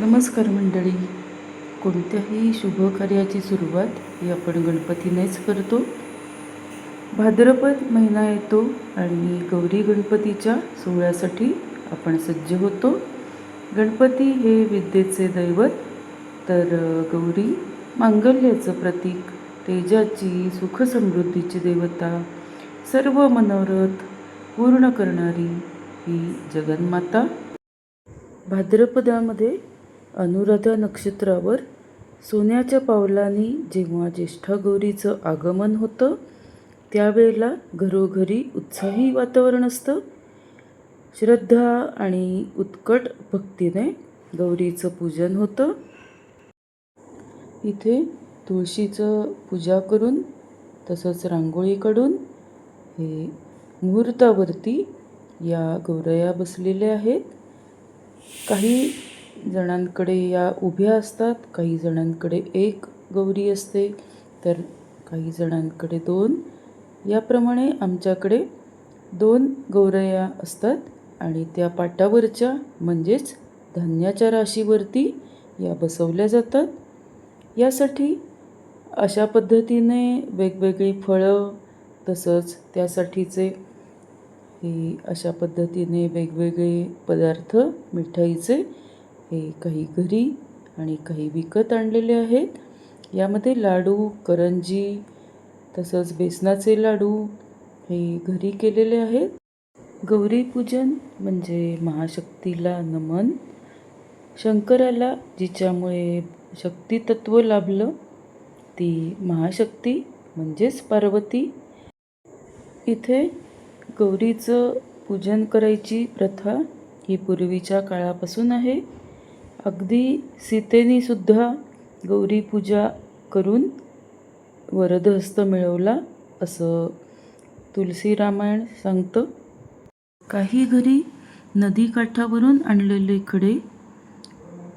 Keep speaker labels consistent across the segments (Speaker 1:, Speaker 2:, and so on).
Speaker 1: नमस्कार मंडळी. कोणत्याही शुभ कार्याची सुरुवात ही आपण गणपतीनेच करतो. भाद्रपद महिना येतो आणि गौरी गणपतीच्या सोहळ्यासाठी आपण सज्ज होतो. गणपती हे विद्येचे दैवत तर गौरी मांगल्याचं प्रतीक तेजाची सुखसमृद्धीची देवता सर्व मनोरथ पूर्ण करणारी ही जगन्माता. भाद्रपदामध्ये अनुराधा नक्षत्रावर सोन्याच्या पावलांनी जेव्हा ज्येष्ठा गौरीचं आगमन होतं त्यावेळेला घरोघरी उत्साही वातावरण असतं. श्रद्धा आणि उत्कट भक्तीने गौरीचं पूजन होतं. इथे तुळशीचं पूजा करून तसंच रांगोळी काढून हे मुहूर्तावरती या गौरया बसलेल्या आहेत. काही जणांकडे या उभ्या असतात काही जणांकडे एक गौरी असते तर काही जणांकडे दोन. याप्रमाणे आमच्याकडे दोन गौरया असतात आणि त्या पाटावरच्या म्हणजेच धान्याच्या राशीवरती या बसवल्या जातात. यासाठी अशा पद्धतीने वेगवेगळी फळं तसंच त्यासाठीचे हे अशा पद्धतीने वेगवेगळे पदार्थ मिठाईचे हे काही घरी आणि काही विकत आणलेले आहेत. यामध्ये लाडू करंजी तसंच बेसनाचे लाडू हे घरी केलेले आहेत. गौरीपूजन म्हणजे महाशक्तीला नमन. शंकराला जिच्यामुळे शक्तितत्व लाभलं ती महाशक्ती म्हणजेच पार्वती. इथे गौरीचं पूजन करायची प्रथा ही पूर्वीच्या काळापासून आहे. अगदी सीतेनीसुद्धा गौरीपूजा गौरी पूजा करून वरदहस्त मिळवला असं तुलसी रामायण सांगतं. काही घरी नदीकाठावरून आणलेले खडे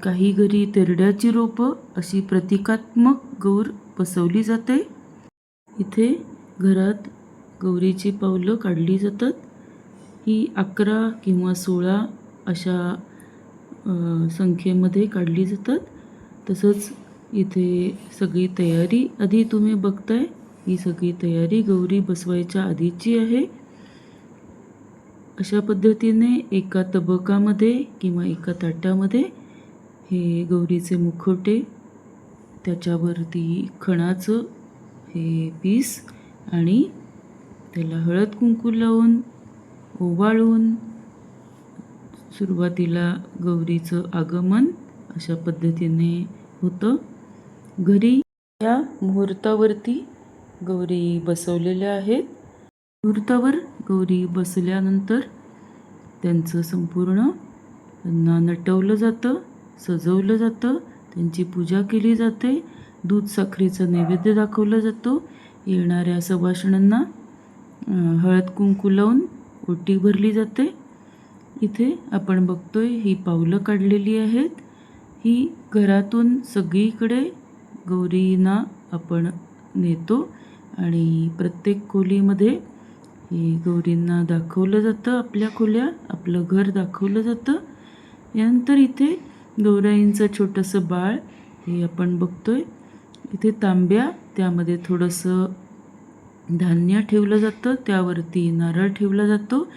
Speaker 1: काही घरी तेरड्याची रोपं अशी प्रतिकात्मक गौर बसवली जाते. इथे घरात गौरीची पावलं काढली जातात. ही अकरा किंवा सोळा अशा संख्येमध्ये काढली जातात. तसंच इथे सगळी तयारी आधी तुम्ही बघताय. ही सगळी तयारी गौरी बसवायच्या आधीची आहे. अशा पद्धतीने एका तबकामध्ये किंवा एका ताटामध्ये हे गौरीचे मुखवटे त्याच्यावरती खणाचं हे पीस आणि त्याला हळद कुंकू लावून ओवाळून सुरुवातीला गौरीचं आगमन अशा पद्धतीने होतं. घरी या मुहूर्तावरती गौरी बसवलेल्या आहेत. मुहूर्तावर गौरी बसल्यानंतर त्यांचं संपूर्ण त्यांना नटवलं जातं सजवलं जातं त्यांची पूजा केली जाते दूध साखरेचं नैवेद्य दाखवलं जातो. येणाऱ्या सभाषणांना हळद कुंकू लावून ओटी भरली जाते. इथे आपण बघतोय ही पावलं काढलेली आहेत. ही घरातून सगळीकडे गौरींना आपण नेतो आणि प्रत्येक खोलीमध्ये हे गौरींना दाखवलं जातं आपल्या खोल्या आपलं घर दाखवलं जातं. यानंतर इथे गौराईंचं छोटंसं बाळ हे आपण बघतोय. इथे तांब्या त्यामध्ये थोडंसं धान्य ठेवलं जातं त्यावरती नारळ ठेवला जातो.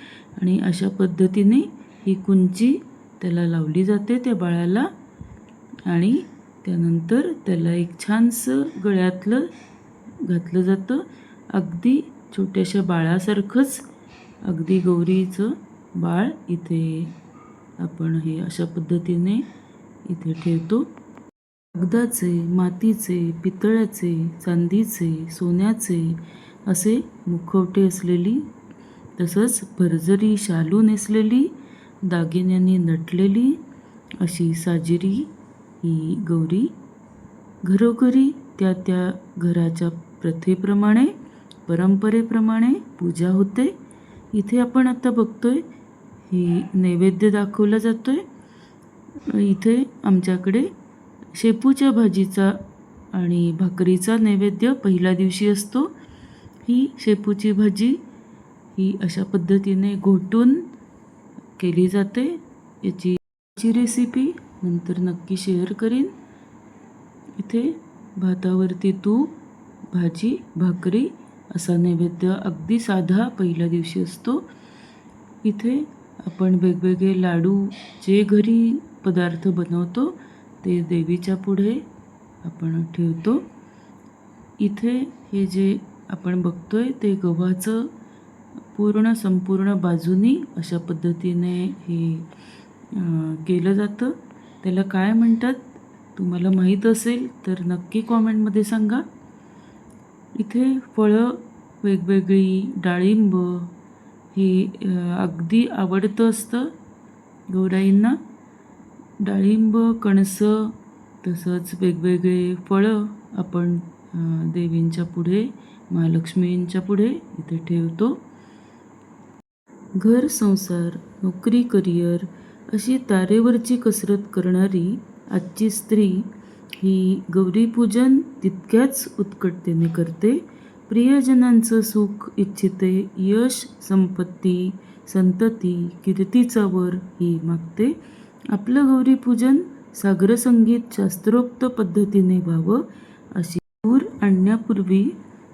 Speaker 1: आणि अशा पद्धतीने ही कुंची त्याला लावली जाते त्या बाळाला आणि त्यानंतर त्याला एक छानसं गळ्यातलं घातलं जातं. अगदी छोट्याशा बाळासारखंच अगदी गौरीचं बाळ इथे आपण हे अशा पद्धतीने इथे ठेवतो. कागदाचे मातीचे पितळ्याचे चांदीचे सोन्याचे असे मुखवटे असलेली तसंच भरजरी शालू नेसलेली दागिन्यांनी नटलेली अशी साजिरी ही गौरी. घरोघरी त्या त्या घराच्या प्रथेप्रमाणे परंपरेप्रमाणे पूजा होते. इथे आपण आता बघतोय ही नैवेद्य दाखवला जातोय. इथे आमच्याकडे शेपूच्या भाजीचा आणि भाकरीचा नैवेद्य पहिल्या दिवशी असतो. ही शेपूची भाजी ही अशा पद्धतीने घोटून केली जाते. याची ची रेसिपी नंतर नक्की शेअर करीन. इथे भातावरती तूप भाजी भाकरी असा नैवेद्य अगदी साधा पहिल्या दिवशी असतो. इथे आपण वेगवेगळे लाडू जे घरी पदार्थ बनवतो ते देवीच्या पुढे आपण ठेवतो. इथे हे जे आपण बघतोय ते गव्हाचं पूर्ण संपूर्ण बाजूनी अशा पद्धतीने हे केलं जातं. त्याला काय म्हणतात? तुम्हाला माहीत असेल तर नक्की कॉमेंटमध्ये सांगा. इथे फळं वेगवेगळी डाळिंब हे अगदी आवडतं असतं गौराईंना. डाळिंब कणसं तसंच वेगवेगळे फळं आपण देवींच्या पुढे महालक्ष्मींच्या पुढे इथे ठेवतो. घर संसार नोकरी करिअर अशी तारेवरची कसरत करणारी आजची स्त्री ही गौरीपूजन तितक्याच उत्कटतेने करते. प्रियजनांचं सुख इच्छिते यश संपत्ती संतती कीर्तीचा वर ही मागते. आपलं गौरीपूजन सागरसंगीत शास्त्रोक्त पद्धतीने व्हावं अशी गौर आणण्यापूर्वी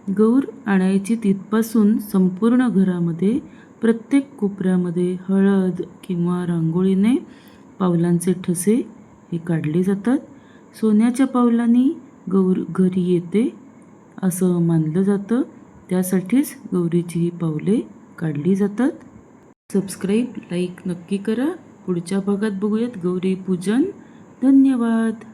Speaker 1: गौर आणायची तिथपासून संपूर्ण घरामध्ये प्रत्येक कोपऱ्यामध्ये हळद किंवा रांगोळीने पावलांचे ठसे हे काढले जातात. सोन्याच्या पावलांनी गौर घरी येते असं मानलं जातं. त्यासाठीच गौरीची ही पावले काढली जातात. सबस्क्राईब लाईक नक्की करा. पुढच्या भागात बघूयात गौरी पूजन. धन्यवाद.